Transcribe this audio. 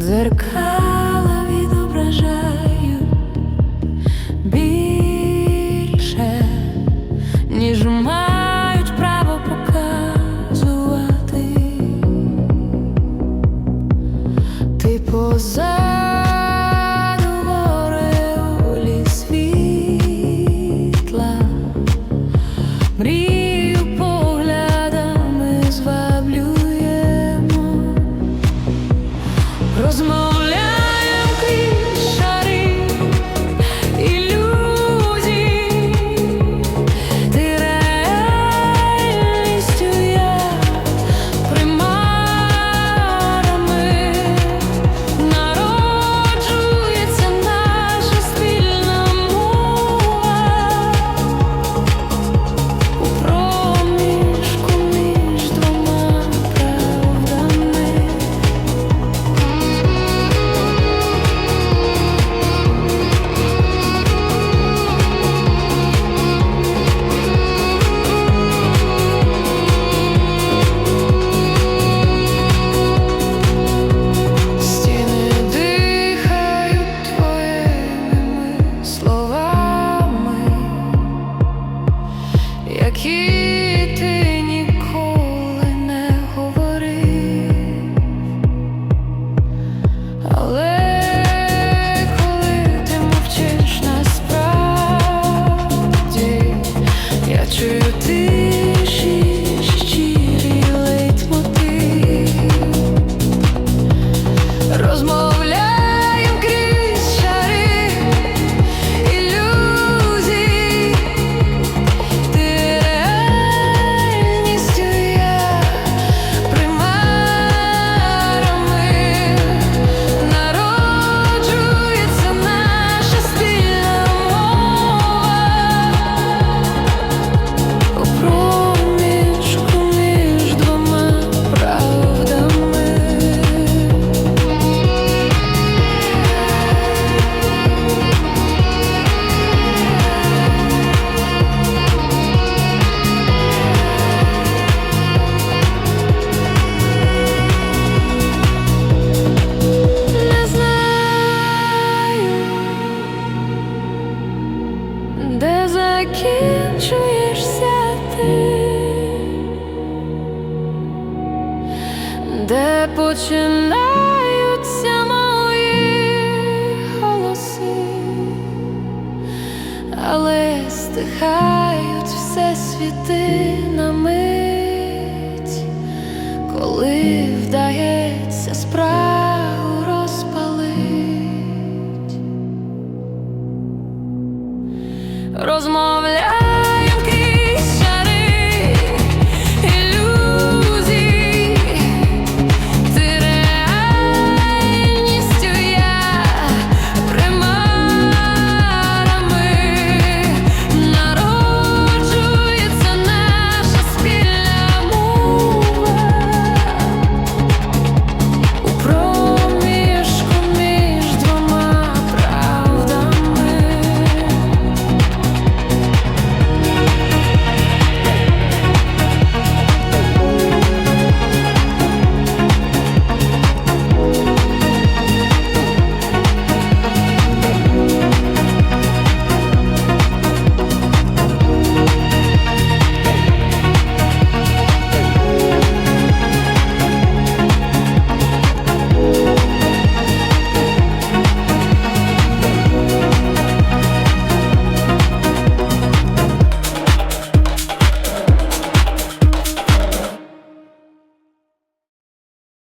Дзеркала відображаю більше, ніж мають право показувати. Ти поза. rozmowy. keep де починаються мої голоси, але стихають все світи на мить, коли вдається справа розпалить, розмовляю.